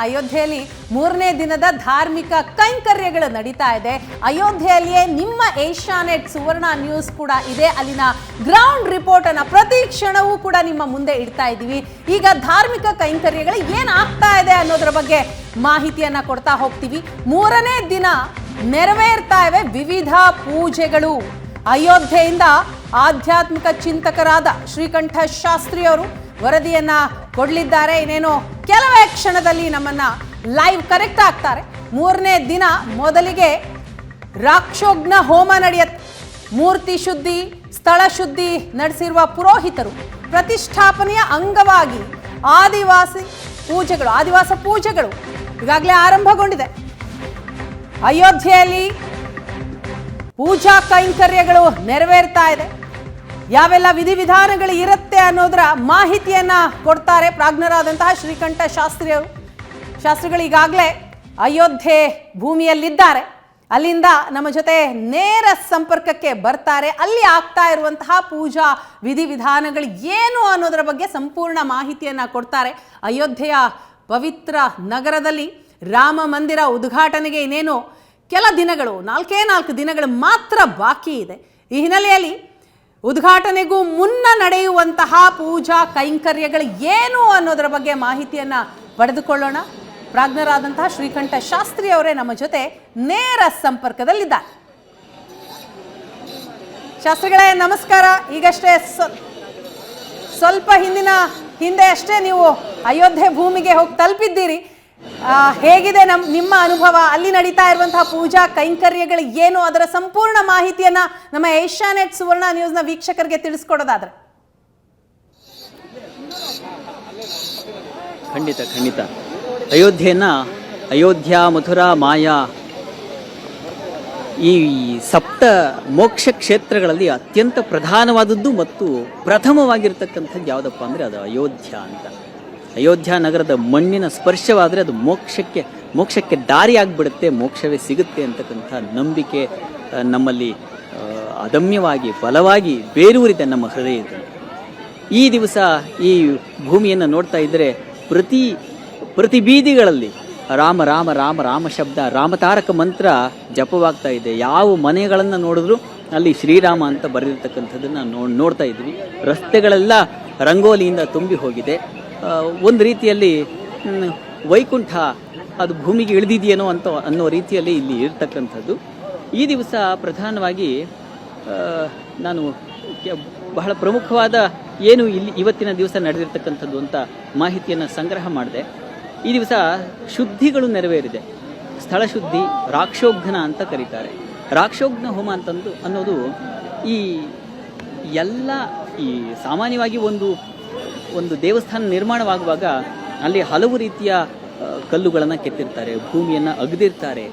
ಅಯೋಧ್ಯೆಯಲ್ಲಿ ಮೂರನೇ ದಿನದ ಧಾರ್ಮಿಕ ಕೈಂಕರ್ಯಗಳು ನಡೀತಾ ಇದೆ. ಅಯೋಧ್ಯೆಯಲ್ಲಿಯೇ ನಿಮ್ಮ ಏಷ್ಯಾನೆಟ್ ಸುವರ್ಣ ನ್ಯೂಸ್ ಕೂಡ ಇದೆ. ಅಲ್ಲಿನ ಗ್ರೌಂಡ್ ರಿಪೋರ್ಟ್ ಅನ್ನ ಪ್ರತಿ ಕ್ಷಣವೂ ಕೂಡ ನಿಮ್ಮ ಮುಂದೆ ಇಡ್ತಾ ಇದ್ದೀವಿ. ಈಗ ಧಾರ್ಮಿಕ ಕೈಂಕರ್ಯಗಳು ಏನಾಗ್ತಾ ಇದೆ ಅನ್ನೋದ್ರ ಬಗ್ಗೆ ಮಾಹಿತಿಯನ್ನ ಕೊಡ್ತಾ ಹೋಗ್ತೀವಿ. ಮೂರನೇ ದಿನ ನೆರವೇರ್ತಾ ಇವೆ ವಿವಿಧ ಪೂಜೆಗಳು. ಅಯೋಧ್ಯೆಯಿಂದ ಆಧ್ಯಾತ್ಮಿಕ ಚಿಂತಕರಾದ ಶ್ರೀಕಂಠ ಶಾಸ್ತ್ರಿ ಅವರು ವರದಿಯನ್ನ ಕೊಡಲಿದ್ದಾರೆ. ಇನ್ನೇನು ಕೆಲವೇ ಕ್ಷಣದಲ್ಲಿ ನಮ್ಮನ್ನ ಲೈವ್ ಕನೆಕ್ಟ್ ಆಗ್ತಾರೆ. ಮೂರನೇ ದಿನ ಮೊದಲಿಗೆ ರಾಕ್ಷೋಗ್ನ ಹೋಮ ನಡೆಯುತ್ತೆ ಮೂರ್ತಿ ಶುದ್ಧಿ, ಸ್ಥಳ ಶುದ್ಧಿ ನಡೆಸಿರುವ ಪುರೋಹಿತರು ಪ್ರತಿಷ್ಠಾಪನೆಯ ಅಂಗವಾಗಿ ಆದಿವಾಸಿ ಪೂಜೆಗಳು, ಆದಿವಾಸ ಪೂಜೆಗಳು ಈಗಾಗಲೇ ಆರಂಭಗೊಂಡಿದೆ. ಅಯೋಧ್ಯೆಯಲ್ಲಿ ಪೂಜಾ ಕೈಂಕರ್ಯಗಳು ನೆರವೇರ್ತಾ ಇದೆ. ಯಾವೆಲ್ಲ ವಿಧಿವಿಧಾನಗಳು ಇರುತ್ತೆ ಅನ್ನೋದರ ಮಾಹಿತಿಯನ್ನ ಕೊಡ್ತಾರೆ ಪ್ರಾಜ್ಞರಾದಂತಹ ಶ್ರೀಕಂಠ ಶಾಸ್ತ್ರಿ ಶಾಸ್ತ್ರಿಗಳು ಈಗಾಗಲೇ ಅಯೋಧ್ಯೆ ಭೂಮಿಯಲ್ಲಿದ್ದಾರೆ. ಅಲ್ಲಿಂದ ನಮ್ಮ ಜೊತೆ ನೇರ ಸಂಪರ್ಕಕ್ಕೆ ಬರ್ತಾರೆ. ಅಲ್ಲಿ ಆಗ್ತಾ ಇರುವಂತಹ ಪೂಜಾ ವಿಧಿವಿಧಾನಗಳು ಏನು ಅನ್ನೋದರ ಬಗ್ಗೆ ಸಂಪೂರ್ಣ ಮಾಹಿತಿಯನ್ನ ಕೊಡ್ತಾರೆ. ಅಯೋಧ್ಯೆಯ ಪವಿತ್ರ ನಗರದಲ್ಲಿ ರಾಮ ಮಂದಿರ ಉದ್ಘಾಟನೆಗೆ ಇನ್ನೇನು ಕೆಲ ದಿನಗಳು, ನಾಲ್ಕೇ ನಾಲ್ಕು ದಿನಗಳು ಮಾತ್ರ ಬಾಕಿ ಇದೆ. ಈ ಹಿನ್ನೆಲೆಯಲ್ಲಿ ಉದ್ಘಾಟನೆಗೂ ಮುನ್ನ ನಡೆಯುವಂತಹ ಪೂಜಾ ಕೈಂಕರ್ಯಗಳು ಏನು ಅನ್ನೋದರ ಬಗ್ಗೆ ಮಾಹಿತಿಯನ್ನು ಪಡೆದುಕೊಳ್ಳೋಣ. ಪ್ರಾಜ್ಞರಾದಂತಹ ಶ್ರೀಕಂಠ ಶಾಸ್ತ್ರಿ ಅವರೇ ನಮ್ಮ ಜೊತೆ ನೇರ ಸಂಪರ್ಕದಲ್ಲಿದ್ದಾರೆ. ಶಾಸ್ತ್ರಿಗಳೇ, ನಮಸ್ಕಾರ. ಈಗಷ್ಟೇ ಸ್ವ- ಸ್ವಲ್ಪ ಹಿಂದಿನ ಹಿಂದೆ ಅಷ್ಟೇ ನೀವು ಅಯೋಧ್ಯೆ ಭೂಮಿಗೆ ಹೋಗಿ ತಲುಪಿದ್ದೀರಿ. ಹೇಗಿದೆ ನಮ್ ನಿಮ್ಮ ಅನುಭವ? ಅಲ್ಲಿ ನಡೀತಾ ಇರುವಂತಹ ಪೂಜಾ ಕೈಂಕರ್ಯಗಳು ಏನು? ಅದರ ಸಂಪೂರ್ಣ ಮಾಹಿತಿಯನ್ನ ನಮ್ಮ ಏಷ್ಯಾನೆಟ್ ಸುವರ್ಣ ನ್ಯೂಸ್ನ ವೀಕ್ಷಕರಿಗೆ ತಿಳಿಸ್ಕೊಡೋದಾದ್ರೆ. ಖಂಡಿತ ಖಂಡಿತ. ಅಯೋಧ್ಯೆಯನ್ನ ಅಯೋಧ್ಯ, ಮಥುರಾ, ಮಾಯಾ, ಈ ಸಪ್ತ ಮೋಕ್ಷ ಕ್ಷೇತ್ರಗಳಲ್ಲಿ ಅತ್ಯಂತ ಪ್ರಧಾನವಾದದ್ದು ಮತ್ತು ಪ್ರಥಮವಾಗಿರ್ತಕ್ಕಂಥದ್ದು ಯಾವುದಪ್ಪ ಅಂದರೆ ಅದು ಅಯೋಧ್ಯ ಅಂತ. ಅಯೋಧ್ಯ ನಗರದ ಮಣ್ಣಿನ ಸ್ಪರ್ಶವಾದರೆ ಅದು ಮೋಕ್ಷಕ್ಕೆ ಮೋಕ್ಷಕ್ಕೆ ದಾರಿ ಆಗಿಬಿಡುತ್ತೆ ಮೋಕ್ಷವೇ ಸಿಗುತ್ತೆ ಅಂತಕ್ಕಂಥ ನಂಬಿಕೆ ನಮ್ಮಲ್ಲಿ ಅದಮ್ಯವಾಗಿ, ಬಲವಾಗಿ ಬೇರೂರಿದೆ ನಮ್ಮ ಹೃದಯದಲ್ಲಿ. ಈ ದಿವಸ ಈ ಭೂಮಿಯನ್ನು ನೋಡ್ತಾ ಇದ್ದರೆ ಪ್ರತಿ ಪ್ರತಿ ಬೀದಿಗಳಲ್ಲಿ ರಾಮ ರಾಮ ರಾಮ ರಾಮ ಶಬ್ದ ರಾಮತಾರಕ ಮಂತ್ರ ಜಪವಾಗ್ತಾ ಇದೆ. ಯಾವ ಮನೆಗಳನ್ನು ನೋಡಿದ್ರು ಅಲ್ಲಿ ಶ್ರೀರಾಮ ಅಂತ ಬರೆದಿರ್ತಕ್ಕಂಥದ್ದನ್ನು ನೋಡ್ತಾ ಇದ್ವಿ. ರಸ್ತೆಗಳೆಲ್ಲ ರಂಗೋಲಿಯಿಂದ ತುಂಬಿ ಹೋಗಿದೆ. ಒಂದು ರೀತಿಯಲ್ಲಿ ವೈಕುಂಠ ಅದು ಭೂಮಿಗೆ ಇಳಿದಿದೆಯೇನೋ ಅಂತ ಅನ್ನೋ ರೀತಿಯಲ್ಲಿ ಇಲ್ಲಿ ಇರ್ತಕ್ಕಂಥದ್ದು. ಈ ದಿವಸ ಪ್ರಧಾನವಾಗಿ ನಾನು ಬಹಳ ಪ್ರಮುಖವಾದ ಏನು ಇಲ್ಲಿ ಇವತ್ತಿನ ದಿವಸ ನಡೆದಿರ್ತಕ್ಕಂಥದ್ದು ಅಂತ ಮಾಹಿತಿಯನ್ನು ಸಂಗ್ರಹ ಮಾಡಿದೆ. ಈ ದಿವಸ ಶುದ್ಧಿಗಳು ನೆರವೇರಿದೆ. ಸ್ಥಳ ಶುದ್ಧಿ ರಾಕ್ಷೋಘ್ನ ಅಂತ ಕರೀತಾರೆ. ರಾಕ್ಷೋಘ್ನ ಹೋಮ ಅಂತಂದು ಅನ್ನೋದು ಈ ಎಲ್ಲ ಈ ಸಾಮಾನ್ಯವಾಗಿ ಒಂದು ಒಂದು ದೇವಸ್ಥಾನ ನಿರ್ಮಾಣವಾಗುವಾಗ ಅಲ್ಲಿ ಹಲವು ರೀತಿಯ ಕಲ್ಲುಗಳನ್ನು ಕೆತ್ತಿರ್ತಾರೆ, ಭೂಮಿಯನ್ನು ಅಗದಿರ್ತಾರೆ.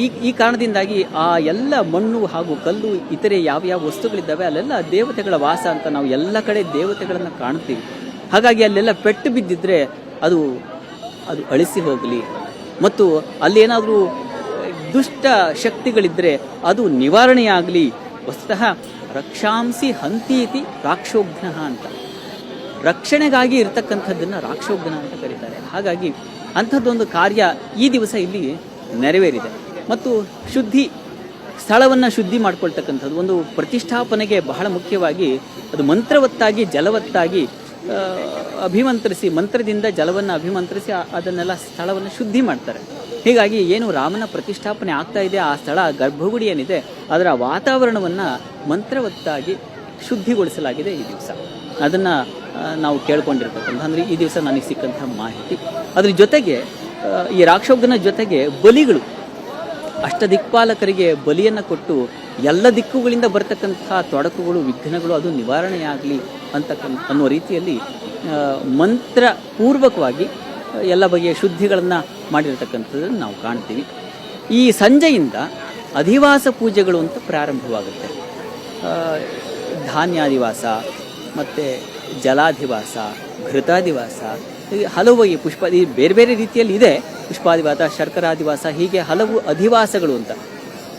ಈ ಈ ಕಾರಣದಿಂದಾಗಿ ಆ ಎಲ್ಲ ಮಣ್ಣು ಹಾಗೂ ಕಲ್ಲು, ಇತರೆ ಯಾವ ಯಾವ ವಸ್ತುಗಳಿದ್ದಾವೆ, ಅಲ್ಲೆಲ್ಲ ದೇವತೆಗಳ ವಾಸ ಅಂತ ನಾವು ಎಲ್ಲ ಕಡೆ ದೇವತೆಗಳನ್ನು ಕಾಣ್ತೀವಿ ಹಾಗಾಗಿ ಅಲ್ಲೆಲ್ಲ ಪೆಟ್ಟು ಬಿದ್ದಿದ್ರೆ ಅದು ಅದು ಅಳಿಸಿ ಹೋಗಲಿ. ಮತ್ತು ಅಲ್ಲೇನಾದರೂ ದುಷ್ಟ ಶಕ್ತಿಗಳಿದ್ದರೆ ಅದು ನಿವಾರಣೆಯಾಗಲಿ. ವಸ್ತುತಃ ರಕ್ಷಾಂಸಿ ಹಂತೀತಿ ರಾಕ್ಷೋಘ್ನ ಅಂತ. ರಕ್ಷಣೆಗಾಗಿ ಇರತಕ್ಕಂಥದ್ದನ್ನು ರಾಕ್ಷೋಗ್ನ ಅಂತ ಕರೀತಾರೆ. ಹಾಗಾಗಿ ಅಂಥದ್ದೊಂದು ಕಾರ್ಯ ಈ ದಿವಸ ಇಲ್ಲಿ ನೆರವೇರಿದೆ. ಮತ್ತು ಶುದ್ಧಿ, ಸ್ಥಳವನ್ನು ಶುದ್ಧಿ ಮಾಡಿಕೊಳ್ತಕ್ಕಂಥದ್ದು ಒಂದು ಪ್ರತಿಷ್ಠಾಪನೆಗೆ ಬಹಳ ಮುಖ್ಯವಾಗಿ ಅದು ಮಂತ್ರವತ್ತಾಗಿ, ಜಲವತ್ತಾಗಿ ಅಭಿಮಂತ್ರಿಸಿ, ಮಂತ್ರದಿಂದ ಜಲವನ್ನು ಅಭಿಮಂತ್ರಿಸಿ ಅದನ್ನೆಲ್ಲ ಸ್ಥಳವನ್ನು ಶುದ್ಧಿ ಮಾಡ್ತಾರೆ. ಹೀಗಾಗಿ ಏನು ರಾಮನ ಪ್ರತಿಷ್ಠಾಪನೆ ಆಗ್ತಾ ಇದೆ, ಆ ಸ್ಥಳ ಗರ್ಭಗುಡಿ ಏನಿದೆ, ಅದರ ವಾತಾವರಣವನ್ನು ಮಂತ್ರವತ್ತಾಗಿ ಶುದ್ಧಿಗೊಳಿಸಲಾಗಿದೆ ಈ ದಿವಸ. ಅದನ್ನು ನಾವು ಕೇಳ್ಕೊಂಡಿರ್ತಕ್ಕಂಥ, ಅಂದರೆ ಈ ದಿವಸ ನನಗೆ ಸಿಕ್ಕಂಥ ಮಾಹಿತಿ. ಅದ್ರ ಜೊತೆಗೆ ಈ ರಾಕ್ಷೋಗ್ನ ಜೊತೆಗೆ ಬಲಿಗಳು. ಅಷ್ಟ ದಿಕ್ಪಾಲಕರಿಗೆ ಬಲಿಯನ್ನು ಕೊಟ್ಟು ಎಲ್ಲ ದಿಕ್ಕುಗಳಿಂದ ಬರ್ತಕ್ಕಂಥ ತೊಡಕುಗಳು, ವಿಘ್ನಗಳು, ಅದು ನಿವಾರಣೆಯಾಗಲಿ ಅಂತಕ್ಕಂಥ, ಅನ್ನೋ ರೀತಿಯಲ್ಲಿ ಮಂತ್ರ ಪೂರ್ವಕವಾಗಿ ಎಲ್ಲ ಬಗೆಯ ಶುದ್ಧಿಗಳನ್ನು ಮಾಡಿರ್ತಕ್ಕಂಥದ್ದನ್ನು ನಾವು ಕಾಣ್ತೀವಿ. ಈ ಸಂಜೆಯಿಂದ ಅಧಿವಾಸ ಪೂಜೆಗಳು ಅಂತ ಪ್ರಾರಂಭವಾಗುತ್ತೆ. ಧಾನ್ಯಾಧಿವಾಸ ಮತ್ತು ಜಲಾಧಿವಾಸ ಘೃತಾದಿವಾಸ ಹಲವು ಈ ಪುಷ್ಪ, ಈ ಬೇರೆ ಬೇರೆ ರೀತಿಯಲ್ಲಿ ಇದೆ. ಪುಷ್ಪಾದಿವಾಸ ಶರ್ಕರಾದಿವಾಸ ಹೀಗೆ ಹಲವು ಅಧಿವಾಸಗಳು ಅಂತ.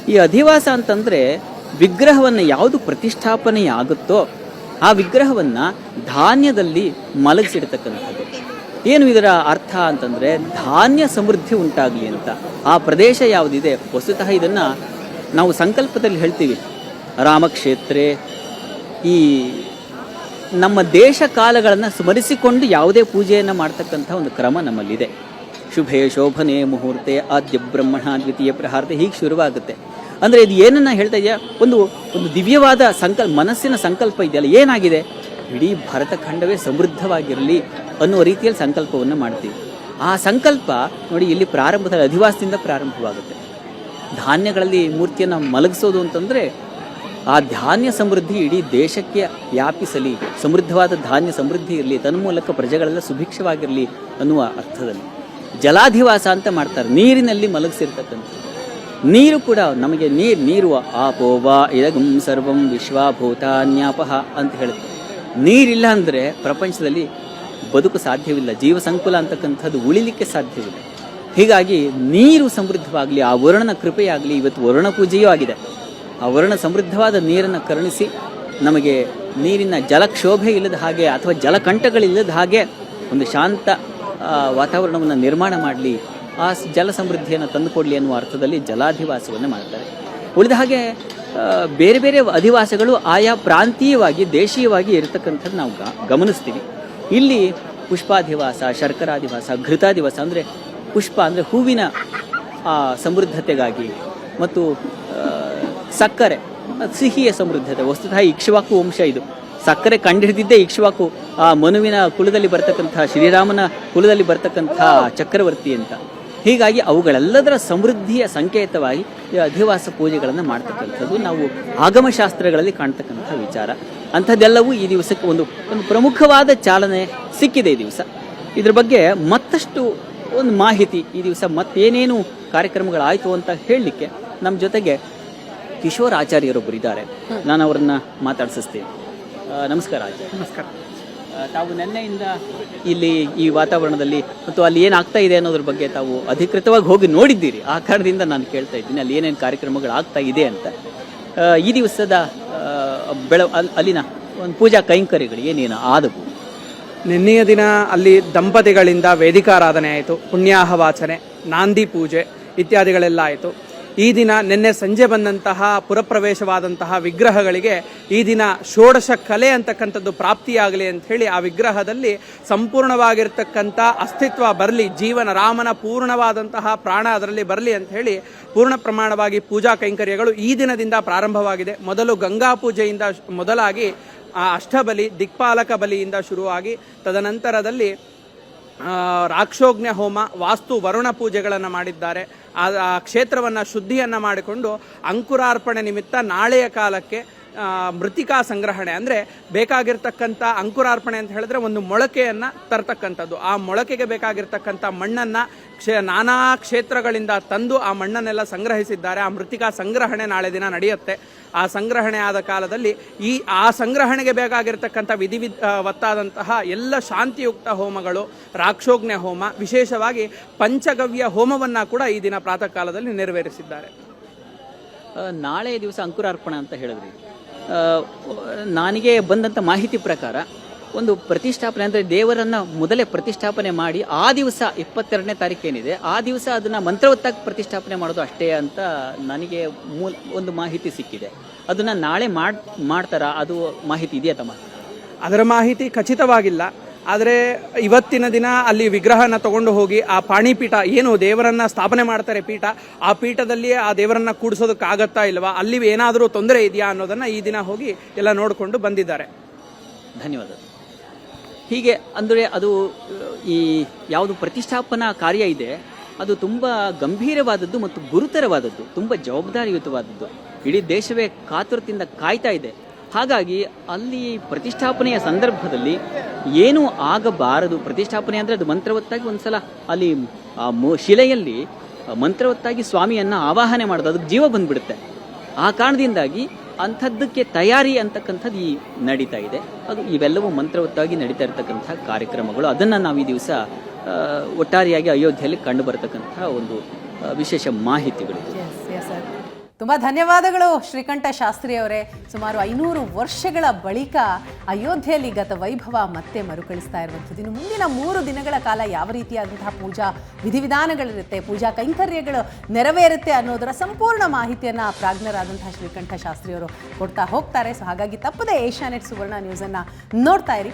ಈ ಅಧಿವಾಸ ಅಂತಂದರೆ ವಿಗ್ರಹವನ್ನು ಯಾವುದು ಪ್ರತಿಷ್ಠಾಪನೆಯಾಗುತ್ತೋ ಆ ವಿಗ್ರಹವನ್ನು ಧಾನ್ಯದಲ್ಲಿ ಮಲಗಿಸಿಡ್ತಕ್ಕಂಥದ್ದು. ಏನು ಇದರ ಅರ್ಥ ಅಂತಂದರೆ ಧಾನ್ಯ ಸಮೃದ್ಧಿ ಉಂಟಾಗಲಿ ಅಂತ. ಆ ಪ್ರದೇಶ ಯಾವುದಿದೆ? ವಸ್ತುತಃ ಇದನ್ನು ನಾವು ಸಂಕಲ್ಪದಲ್ಲಿ ಹೇಳ್ತೀವಿ. ರಾಮಕ್ಷೇತ್ರೆ, ಈ ನಮ್ಮ ದೇಶ ಕಾಲಗಳನ್ನು ಸ್ಮರಿಸಿಕೊಂಡು ಯಾವುದೇ ಪೂಜೆಯನ್ನು ಮಾಡ್ತಕ್ಕಂಥ ಒಂದು ಕ್ರಮ ನಮ್ಮಲ್ಲಿದೆ. ಶುಭೆ ಶೋಭನೆ ಮುಹೂರ್ತೆ ಆದ್ಯ ಬ್ರಹ್ಮಣ ದ್ವಿತೀಯ ಪ್ರಹಾರತೆ ಹೀಗೆ ಶುರುವಾಗುತ್ತೆ. ಅಂದರೆ ಇದು ಏನನ್ನು ಹೇಳ್ತಾ ಇದೆಯಾ? ಒಂದು ಒಂದು ದಿವ್ಯವಾದ ಸಂಕಲ್ಪ ಮನಸ್ಸಿನ ಸಂಕಲ್ಪ ಇದೆಯಲ್ಲ, ಏನಾಗಿದೆ? ಇಡೀ ಭಾರತ ಖಂಡವೇ ಸಮೃದ್ಧವಾಗಿರಲಿ ಅನ್ನುವ ರೀತಿಯಲ್ಲಿ ಸಂಕಲ್ಪವನ್ನು ಮಾಡ್ತೀವಿ. ಆ ಸಂಕಲ್ಪ ನೋಡಿ ಇಲ್ಲಿ ಪ್ರಾರಂಭದಲ್ಲಿ ಅಧಿವಾಸದಿಂದ ಪ್ರಾರಂಭವಾಗುತ್ತೆ. ಧಾನ್ಯಗಳಲ್ಲಿ ಮೂರ್ತಿಯನ್ನು ಮಲಗಿಸೋದು ಅಂತಂದರೆ ಆ ಧಾನ್ಯ ಸಮೃದ್ಧಿ ಇಡೀ ದೇಶಕ್ಕೆ ವ್ಯಾಪಿಸಲಿ. ಸಮೃದ್ಧವಾದ ಧಾನ್ಯ ಸಮೃದ್ಧಿ ಇರಲಿ ತನ್ಮೂಲಕ ಪ್ರಜೆಗಳೆಲ್ಲ ಸುಭಿಕ್ಷವಾಗಿರಲಿ ಅನ್ನುವ ಅರ್ಥದಲ್ಲಿ. ಜಲಾಧಿವಾಸ ಅಂತ ಮಾಡ್ತಾರೆ, ನೀರಿನಲ್ಲಿ ಮಲಗಿಸಿರ್ತಕ್ಕಂಥ ನೀರು ಕೂಡ ನಮಗೆ ನೀರು ನೀರು ಆಪೋವಾ ಇದಗಂ ಸರ್ವಂ ವಿಶ್ವಭೂತಾನ್ಯಾಪಹ ಅಂತ ಹೇಳುತ್ತೆ. ನೀರಿಲ್ಲ ಅಂದರೆ ಪ್ರಪಂಚದಲ್ಲಿ ಬದುಕು ಸಾಧ್ಯವಿಲ್ಲ ಜೀವ ಸಂಕುಲ ಅಂತಕ್ಕಂಥದ್ದು ಉಳಿಲಿಕ್ಕೆ ಸಾಧ್ಯವಿಲ್ಲ. ಹೀಗಾಗಿ ನೀರು ಸಮೃದ್ಧವಾಗಲಿ, ಆ ವರುಣನ ಕೃಪೆಯಾಗಲಿ ಇವತ್ತು ವರುಣ ಪೂಜೆಯೂ ಆಗಿದೆ. ಆ ವರ್ಣ ಸಮೃದ್ಧವಾದ ನೀರನ್ನು ಕರುಣಿಸಿ ನಮಗೆ ನೀರಿನ ಜಲಕ್ಷೋಭೆ ಇಲ್ಲದ ಹಾಗೆ ಅಥವಾ ಜಲಕಂಠಗಳಿಲ್ಲದ ಹಾಗೆ ಒಂದು ಶಾಂತ ವಾತಾವರಣವನ್ನು ನಿರ್ಮಾಣ ಮಾಡಲಿ, ಆ ಜಲ ಸಮೃದ್ಧಿಯನ್ನು ತಂದುಕೊಡಲಿ ಅನ್ನುವ ಅರ್ಥದಲ್ಲಿ ಜಲಾಧಿವಾಸವನ್ನು ಮಾಡ್ತಾರೆ. ಉಳಿದ ಹಾಗೆ ಬೇರೆ ಬೇರೆ ಅಧಿವಾಸಗಳು ಆಯಾ ಪ್ರಾಂತೀಯವಾಗಿ, ದೇಶೀಯವಾಗಿ ಇರತಕ್ಕಂಥದ್ದು ನಾವು ಗಮನಿಸ್ತೀವಿ. ಇಲ್ಲಿ ಪುಷ್ಪಾಧಿವಾಸ, ಶರ್ಕರಾಧಿವಾಸ, ಘೃತಾಧಿವಾಸ ಅಂದರೆ ಪುಷ್ಪ ಅಂದರೆ ಹೂವಿನ ಸಮೃದ್ಧತೆಗಾಗಿ ಮತ್ತು ಸಕ್ಕರೆ. ಸಿಹಿಯ ಸಮೃದ್ಧತೆ. ವಸ್ತುತಃ ಇಕ್ಷ್ವಾಕು ವಂಶ ಇದು. ಸಕ್ಕರೆ ಕಂಡುಹಿಡಿದಿದ್ದೇ ಇಕ್ಷವಾಕು ಆ ಮನುವಿನ ಕುಲದಲ್ಲಿ ಬರ್ತಕ್ಕಂಥ, ಶ್ರೀರಾಮನ ಕುಲದಲ್ಲಿ ಬರ್ತಕ್ಕಂಥ ಚಕ್ರವರ್ತಿ ಅಂತ. ಹೀಗಾಗಿ ಅವುಗಳೆಲ್ಲದರ ಸಮೃದ್ಧಿಯ ಸಂಕೇತವಾಗಿ ಅಧಿವಾಸ ಪೂಜೆಗಳನ್ನು ಮಾಡ್ತಕ್ಕಂಥದ್ದು ನಾವು ಆಗಮಶಾಸ್ತ್ರಗಳಲ್ಲಿ ಕಾಣ್ತಕ್ಕಂಥ ವಿಚಾರ. ಅಂಥದ್ದೆಲ್ಲವೂ ಈ ದಿವಸಕ್ಕೆ ಒಂದು ಒಂದು ಪ್ರಮುಖವಾದ ಚಾಲನೆ ಸಿಕ್ಕಿದೆ ಈ ದಿವಸ. ಇದ್ರ ಬಗ್ಗೆ ಮತ್ತಷ್ಟು ಒಂದು ಮಾಹಿತಿ ಈ ದಿವಸ ಮತ್ತೇನೇನು ಕಾರ್ಯಕ್ರಮಗಳಾಯಿತು ಅಂತ ಹೇಳಲಿಕ್ಕೆ ನಮ್ಮ ಜೊತೆಗೆ ಕಿಶೋರ್ ಆಚಾರ್ಯರೊಬ್ಬರು ಇದ್ದಾರೆ ನಾನು ಅವರನ್ನ ಮಾತಾಡಿಸ್ತೀನಿ ನಮಸ್ಕಾರ ಆಚಾರ್ಯ. ನಮಸ್ಕಾರ. ತಾವು ನಿನ್ನೆಯಿಂದ ಇಲ್ಲಿ ಈ ವಾತಾವರಣದಲ್ಲಿ ಮತ್ತು ಅಲ್ಲಿ ಏನಾಗ್ತಾ ಇದೆ ಅನ್ನೋದ್ರ ಬಗ್ಗೆ ತಾವು ಅಧಿಕೃತವಾಗಿ ಹೋಗಿ ನೋಡಿದ್ದೀರಿ. ಆ ಕಾರಣದಿಂದ ನಾನು ಕೇಳ್ತಾ ಇದ್ದೀನಿ. ಅಲ್ಲಿ ಏನೇನು ಕಾರ್ಯಕ್ರಮಗಳು ಆಗ್ತಾ ಇದೆ ಅಂತ. ಈ ದಿವಸದ ಬೆಳ ಅಲ್ಲಿನ ಒಂದು ಪೂಜಾ ಕೈಂಕರ್ಯಗಳು ಏನೇನು ಆದವು? ನಿನ್ನೆಯ ದಿನ ಅಲ್ಲಿ ದಂಪತಿಗಳಿಂದ ವೇದಿಕಾರಾಧನೆ ಆಯಿತು ಪುಣ್ಯಾಹವಾಚನೆ ನಾಂದಿ ಪೂಜೆ ಇತ್ಯಾದಿಗಳೆಲ್ಲ ಆಯಿತು. ಈ ದಿನ ನಿನ್ನೆ ಸಂಜೆ ಬಂದಂತಹ ಪುರಪ್ರವೇಶವಾದಂತಹ ವಿಗ್ರಹಗಳಿಗೆ ಈ ದಿನ ಷೋಡಶ ಕಲೆ ಅಂತಕ್ಕಂಥದ್ದು ಪ್ರಾಪ್ತಿಯಾಗಲಿ ಅಂತ ಹೇಳಿ ಆ ವಿಗ್ರಹದಲ್ಲಿ ಸಂಪೂರ್ಣವಾಗಿರ್ತಕ್ಕಂಥ ಅಸ್ತಿತ್ವ ಬರಲಿ, ಜೀವನ ರಾಮನ ಪೂರ್ಣವಾದಂತಹ ಪ್ರಾಣ ಅದರಲ್ಲಿ ಬರಲಿ ಅಂತ ಹೇಳಿ ಪೂರ್ಣ ಪ್ರಮಾಣವಾಗಿ ಪೂಜಾ ಕೈಂಕರ್ಯಗಳು ಈ ದಿನದಿಂದ ಪ್ರಾರಂಭವಾಗಿದೆ. ಮೊದಲು ಗಂಗಾ ಪೂಜೆಯಿಂದ ಮೊದಲಾಗಿ ಆ ಅಷ್ಟಬಲಿ, ದಿಕ್ಪಾಲಕ ಬಲಿಯಿಂದ ಶುರುವಾಗಿ ತದನಂತರದಲ್ಲಿ ರಾಕ್ಷೋಗ್ನ ಹೋಮ ವಾಸ್ತು ವರುಣ ಪೂಜೆಗಳನ್ನು ಮಾಡಿದ್ದಾರೆ. ಆ ಕ್ಷೇತ್ರವನ್ನು ಶುದ್ಧಿಯನ್ನು ಮಾಡಿಕೊಂಡು ಅಂಕುರಾರ್ಪಣೆ ನಿಮಿತ್ತ ನಾಳೆಯ ಕಾಲಕ್ಕೆ ಮೃತಿಕಾ ಸಂಗ್ರಹಣೆ. ಅಂದರೆ ಬೇಕಾಗಿರ್ತಕ್ಕಂಥ ಅಂಕುರಾರ್ಪಣೆ ಅಂತ ಹೇಳಿದ್ರೆ ಒಂದು ಮೊಳಕೆಯನ್ನು ತರ್ತಕ್ಕಂಥದ್ದು. ಆ ಮೊಳಕೆಗೆ ಬೇಕಾಗಿರ್ತಕ್ಕಂಥ ಮಣ್ಣನ್ನು ಕ್ಷೇ, ನಾನಾ ಕ್ಷೇತ್ರಗಳಿಂದ ತಂದು ಆ ಮಣ್ಣನ್ನೆಲ್ಲ ಸಂಗ್ರಹಿಸಿದ್ದಾರೆ. ಆ ಮೃತಿಕಾ ಸಂಗ್ರಹಣೆ ನಾಳೆ ದಿನ ನಡೆಯುತ್ತೆ. ಆ ಸಂಗ್ರಹಣೆ ಆದ ಕಾಲದಲ್ಲಿ ಈ, ಆ ಸಂಗ್ರಹಣೆಗೆ ಬೇಕಾಗಿರ್ತಕ್ಕಂಥ ವಿಧಿವತ್ತಾದಂತಹ ಎಲ್ಲ ಶಾಂತಿಯುಕ್ತ ಹೋಮಗಳು, ರಾಕ್ಷೋಗ್ನ ಹೋಮ, ವಿಶೇಷವಾಗಿ ಪಂಚಗವ್ಯ ಹೋಮವನ್ನು ಕೂಡ ಈ ದಿನ ಪ್ರಾತಃ ಕಾಲದಲ್ಲಿ ನೆರವೇರಿಸಿದ್ದಾರೆ ನಾಳೆ ದಿವಸ ಅಂಕುರಾರ್ಪಣೆ ಅಂತ ಹೇಳಿದ್ರಿ. ನನಗೆ ಬಂದಂಥ ಮಾಹಿತಿ ಪ್ರಕಾರ ಒಂದು ಪ್ರತಿಷ್ಠಾಪನೆ ಅಂದರೆ ದೇವರನ್ನು ಮೊದಲೇ ಪ್ರತಿಷ್ಠಾಪನೆ ಮಾಡಿ ಆ ದಿವಸ ಇಪ್ಪತ್ತೆರಡನೇ ತಾರೀಕು ಏನಿದೆ, ಆ ದಿವಸ ಅದನ್ನು ಮಂತ್ರವತ್ತಾಗಿ ಪ್ರತಿಷ್ಠಾಪನೆ ಮಾಡೋದು ಅಷ್ಟೇ ಅಂತ ನನಗೆ ಮೂಲ ಒಂದು ಮಾಹಿತಿ ಸಿಕ್ಕಿದೆ. ಅದನ್ನು ನಾಳೆ ಮಾಡ್, ಮಾಡ್ತಾರಾ ಅದು ಮಾಹಿತಿ ಇದೆಯಾ ತಮ್ಮ? ಅದರ ಮಾಹಿತಿ ಖಚಿತವಾಗಿಲ್ಲ. ಆದರೆ ಇವತ್ತಿನ ದಿನ ಅಲ್ಲಿ ವಿಗ್ರಹನ ತಗೊಂಡು ಹೋಗಿ ಆ ಪಾಣಿಪೀಠ ಏನು ದೇವರನ್ನ ಸ್ಥಾಪನೆ ಮಾಡ್ತಾರೆ ಪೀಠ, ಆ ಪೀಠದಲ್ಲಿ ಆ ದೇವರನ್ನ ಕೂಡಿಸೋದಕ್ಕಾಗತ್ತಾ ಇಲ್ವಾ? ಅಲ್ಲಿ ಏನಾದರೂ ತೊಂದರೆ ಇದೆಯಾ ಅನ್ನೋದನ್ನ ಈ ದಿನ ಹೋಗಿ ಎಲ್ಲ ನೋಡಿಕೊಂಡು ಬಂದಿದ್ದಾರೆ. ಧನ್ಯವಾದ. ಹೀಗೆ ಅಂದರೆ ಅದು, ಈ ಯಾವುದು ಪ್ರತಿಷ್ಠಾಪನಾ ಕಾರ್ಯ ಇದೆ, ಅದು ತುಂಬ ಗಂಭೀರವಾದದ್ದು ಮತ್ತು ಗುರುತರವಾದದ್ದು, ತುಂಬ ಜವಾಬ್ದಾರಿಯುತವಾದದ್ದು. ಇಡೀ ದೇಶವೇ ಕಾತುರದಿಂದ ಕಾಯ್ತಾ ಇದೆ. ಹಾಗಾಗಿ ಅಲ್ಲಿ ಪ್ರತಿಷ್ಠಾಪನೆಯ ಸಂದರ್ಭದಲ್ಲಿ ಏನೂ ಆಗಬಾರದು. ಪ್ರತಿಷ್ಠಾಪನೆ ಅಂದರೆ ಅದು ಮಂತ್ರವತ್ತಾಗಿ ಒಂದ್ಸಲ ಅಲ್ಲಿ, ಆ ಶಿಲೆಯಲ್ಲಿ ಮಂತ್ರವತ್ತಾಗಿ ಸ್ವಾಮಿಯನ್ನು ಆವಾಹನೆ ಮಾಡೋದು ಅದಕ್ಕೆ ಜೀವ ಬಂದ್ಬಿಡುತ್ತೆ. ಆ ಕಾರಣದಿಂದಾಗಿ ಅಂಥದ್ದಕ್ಕೆ ತಯಾರಿ ಅಂತಕ್ಕಂಥದ್ದು ಈ ನಡೀತಾ ಇದೆ. ಅದು ಇವೆಲ್ಲವೂ ಮಂತ್ರವತ್ತಾಗಿ ನಡೀತಾ ಇರತಕ್ಕಂಥ ಕಾರ್ಯಕ್ರಮಗಳು. ಅದನ್ನು ನಾವು ಈ ದಿವಸ ಒಟ್ಟಾರೆಯಾಗಿ ಅಯೋಧ್ಯೆಯಲ್ಲಿ ಕಂಡು ಬರತಕ್ಕಂಥ ಒಂದು ವಿಶೇಷ ಮಾಹಿತಿಗಳು ತುಂಬ ಧನ್ಯವಾದಗಳು ಶ್ರೀಕಂಠ ಶಾಸ್ತ್ರಿ ಅವರೇ. ಸುಮಾರು ಐನೂರು ವರ್ಷಗಳ ಬಳಿಕ ಅಯೋಧ್ಯೆಯಲ್ಲಿ ಗತ ವೈಭವ ಮತ್ತೆ ಮರುಕಳಿಸ್ತಾ ಇರುವಂಥದ್ದು. ಇನ್ನು ಮುಂದಿನ ಮೂರು ದಿನಗಳ ಕಾಲ ಯಾವ ರೀತಿಯಾದಂತಹ ಪೂಜಾ ವಿಧಿವಿಧಾನಗಳಿರುತ್ತೆ, ಪೂಜಾ ಕೈಂಕರ್ಯಗಳು ನೆರವೇರುತ್ತೆ ಅನ್ನೋದರ ಸಂಪೂರ್ಣ ಮಾಹಿತಿಯನ್ನು ಪ್ರಾಜ್ಞರಾದಂತಹ ಶ್ರೀಕಂಠ ಶಾಸ್ತ್ರಿ ಅವರು ಕೊಡ್ತಾ ಹೋಗ್ತಾರೆ. ಸೊ ಹಾಗಾಗಿ ತಪ್ಪದೆ ಏಷ್ಯಾನೆಟ್ ಸುವರ್ಣ ನ್ಯೂಸನ್ನು ನೋಡ್ತಾ ಇರಿ.